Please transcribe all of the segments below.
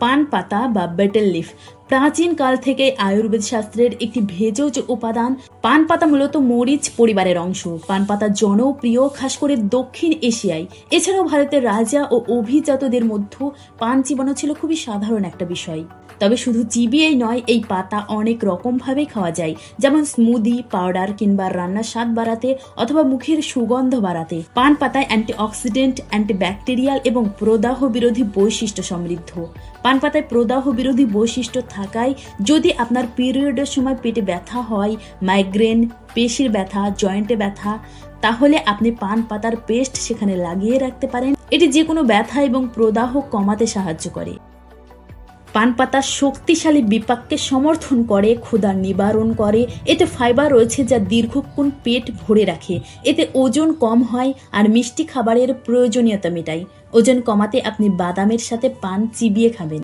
পান পাতা বা বেটেল লিফ। প্রাচীন কাল থেকে আয়ুর্বেদ শাস্ত্রের একটি ভেষজ উপাদান পান পাতা মূলত মরিচ পরিবারের অংশ। পান পাতা জনপ্রিয়, খাস করে দক্ষিণ এশিয়ায়। এছাড়াও ভারতের রাজা ও অভিজাতদের মধ্যে পান চিবানো ছিল খুবই সাধারণ একটা বিষয়। তবে শুধু চিবিয়েই নয়, এই পাতা অনেক রকমভাবে খাওয়া যায়। যেমন স্মুদি, পাউডার কিংবা রান্নার স্বাদ বাড়াতে অথবা মুখের সুগন্ধ বাড়াতে। পান পাতায় অ্যান্টিঅক্সিডেন্ট, অ্যান্টিব্যাকটেরিয়াল এবং প্রদাহ বিরোধী বৈশিষ্ট্য সমৃদ্ধ। পান পাতায় প্রদাহ বিরোধী বৈশিষ্ট্য থাকায় যদি আপনার পিরিয়ডের সময় পেটে ব্যথা হয় মাইগ্রেন পেশির ব্যথা জয়েন্টে ব্যথা, তাহলে আপনি পান পাতার পেস্ট সেখানে লাগিয়ে রাখতে পারেন। এটি যে কোনো ব্যথা এবং প্রদাহ কমাতে সাহায্য করে। পান পাতা শক্তিশালী বিপাককে সমর্থন করে ক্ষুধার নিবারণ করে। এতে ফাইবার রয়েছে যা দীর্ঘক্ষণ পেট ভরে রাখে। এতে ওজন কম হয় আর মিষ্টি খাবারের প্রয়োজনীয়তা মেটায়। ওজন কমাতে আপনি বাদামের সাথে পান চিবিয়ে খাবেন।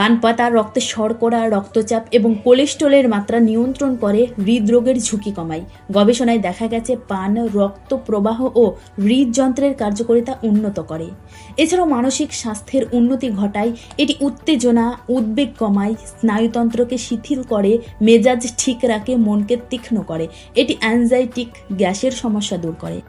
পান পাতা রক্তে শর্করা, রক্তচাপ এবং কোলেস্ট্রলের মাত্রা নিয়ন্ত্রণ করে হৃদরোগের ঝুঁকি কমায়। গবেষণায় দেখা গেছে, পান, রক্ত প্রবাহ ও হৃদযন্ত্রের কার্যকারিতা উন্নত করে। এছাড়াও মানসিক স্বাস্থ্যের উন্নতি ঘটায়। এটি উত্তেজনা, উদ্বেগ কমায়, স্নায়ুতন্ত্রকে শিথিল করে, মেজাজ ঠিক রাখে, মনকে তীক্ষ্ণ করে। এটি অ্যাংজাইটিক গ্যাসের সমস্যা দূর করে।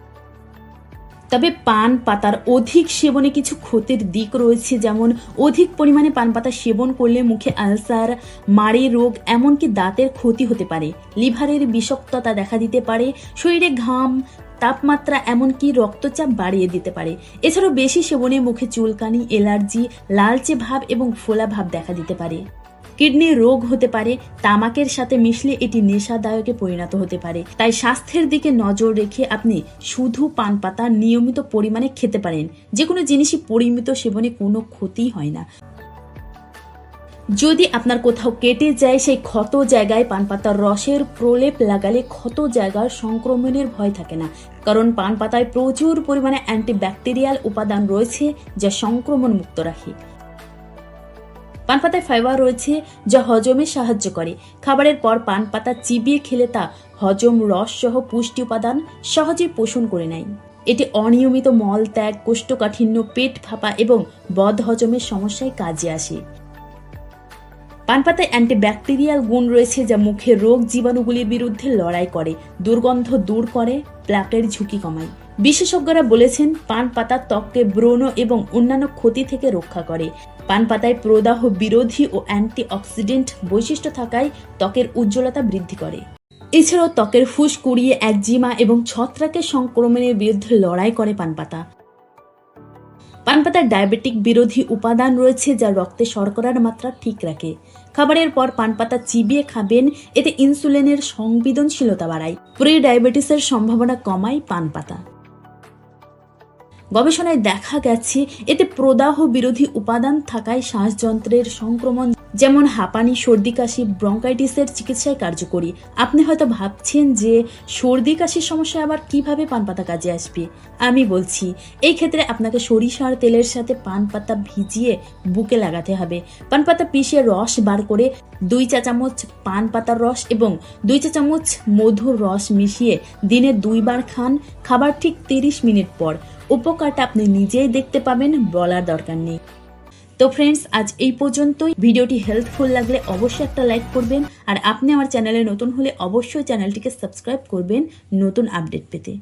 তবে পান পাতার অধিক সেবনে কিছু ক্ষতির দিক রয়েছে, যেমন অধিক পরিমাণে পান পাতা সেবন করলে মুখে আলসার মাড়ি রোগ, এমনকি দাঁতের ক্ষতি হতে পারে। লিভারের বিষাক্ততা দেখা দিতে পারে, শরীরে ঘাম, তাপমাত্রা, এমনকি রক্তচাপ বাড়িয়ে দিতে পারে। এছাড়াও বেশি সেবনে মুখে চুলকানি, এলার্জি, লালচে ভাব এবং ফোলা ভাব দেখা দিতে পারে। কিডনি রোগ হতে পারে, তামাকের সাথে মিশলে এটি নেশাদায়কে পরিণত হতে পারে। তাই স্বাস্থ্যের দিকে নজর রেখে আপনি শুধু পান পাতা নিয়মিত পরিমাণে খেতে পারেন। যে কোনো জিনিসই পরিমিত সেবনে কোনো ক্ষতি হয় না। যদি আপনার কোথাও কেটে যায়, সেই ক্ষত জায়গায় পান পাতার রসের প্রলেপ লাগালে ক্ষত জায়গার সংক্রমণের ভয় থাকে না। কারণ পান পাতায় প্রচুর পরিমাণে অ্যান্টিব্যাকটেরিয়াল উপাদান রয়েছে, যা সংক্রমণ মুক্ত রাখে। পান পাতায় ফাইবার রয়েছে যা হজমে সাহায্য করে। খাবারের পর পান পাতা চিবিয়ে খেলে তা হজম রস সহ পুষ্টি উপাদান সহজে পোষণ করে নেয়। এটি অনিয়মিত মল ত্যাগ, কোষ্ঠকাঠিন্য, পেট ফাঁপা এবং বদ হজমের সমস্যায় কাজে আসে। পান পাতায় অ্যান্টিব্যাকটেরিয়াল গুণ রয়েছে যা মুখে রোগ জীবাণুগুলির বিরুদ্ধে লড়াই করে, দুর্গন্ধ দূর করে, প্লাকের ঝুঁকি কমায়। বিশেষজ্ঞরা বলেছেন, পান পাতা ত্বককে ব্রণ এবং অন্যান্য ক্ষতি থেকে রক্ষা করে। পান পাতায় প্রদাহ বিরোধী ও অ্যান্টি অক্সিডেন্ট বৈশিষ্ট্য থাকায় ত্বকের উজ্জ্বলতা বৃদ্ধি করে। এছাড়াও ত্বকের ফুস কুড়িয়ে, একজিমা এবং ছত্রাকের সংক্রমণের বিরুদ্ধে লড়াই করে পান পাতা। পান পাতায় ডায়াবেটিক বিরোধী উপাদান রয়েছে যা রক্তে শর্করার মাত্রা ঠিক রাখে। খাবারের পর পান পাতা চিবিয়ে খাবেন, এতে ইনসুলিনের সংবেদনশীলতা বাড়ায়। প্রি ডায়াবেটিসের সম্ভাবনা কমায় পান পাতা। গবেষণায় দেখা গেছে এতে প্রদাহ বিরোধী উপাদান থাকায় শ্বাসযন্ত্রের সংক্রমণ যেমন হাঁপানি, সর্দি কাশি, ব্রঙ্কাইটিসের চিকিৎসায় কার্যকরী। আপনি হয়তো ভাবছেন যে সর্দি কাশির সমস্যা আবার কীভাবে পান পাতা কাজে আসবে? আমি বলছি, এই ক্ষেত্রে আপনাকে সরিষার তেলের সাথে পান পাতা ভিজিয়ে বুকে লাগাতে হবে। পান পাতা পিষে রস বার করে দুই চা চামচ পান পাতার রস এবং দুই চা চামচ মধুর রস মিশিয়ে দিনে দুইবার খান, খাবার ঠিক তিরিশ মিনিট পর। উপকারটা আপনি নিজেই দেখতে পাবেন, বলার দরকার নেই। তো ফ্রেন্ডস আজ এই পর্যন্তই। ভিডিওটি হেল্পফুল লাগলে অবশ্যই একটা লাইক করবেন। আর আপনি আমার চ্যানেলে নতুন হলে অবশ্যই চ্যানেলটিকে সাবস্ক্রাইব করবেন নতুন আপডেট পেতে।